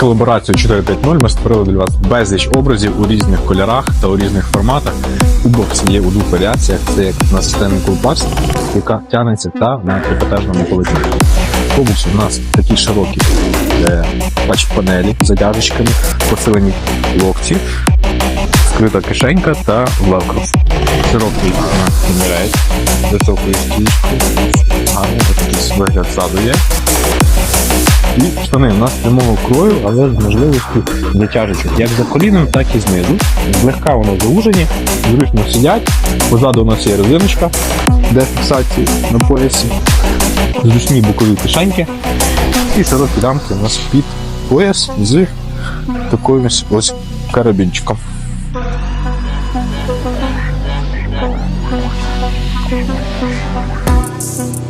колаборацією 4.5.0 ми створили для вас безліч образів у різних кольорах та у різних форматах. У боксі є у двох варіаціях. Це як на системі кулпас, яка тягнеться та на трикотажному полотні. В у нас такі широкі е, пач-панелі з затяжечками, посилені локті, скрита кишенька та велкро. Широкий комірець, високою стічкою, гарний такий вигляд ззаду є. І штани у нас прямого крою, але з можливістю затяжечок. Як за коліном, так і знизу. Легка воно заужені, зручно сидять. Позаду у нас є резиночка, де фіксації на поясі, зручні бокові кишеньки. І широкі рамки у нас під пояс з такою ось карабінчиком. Thank you.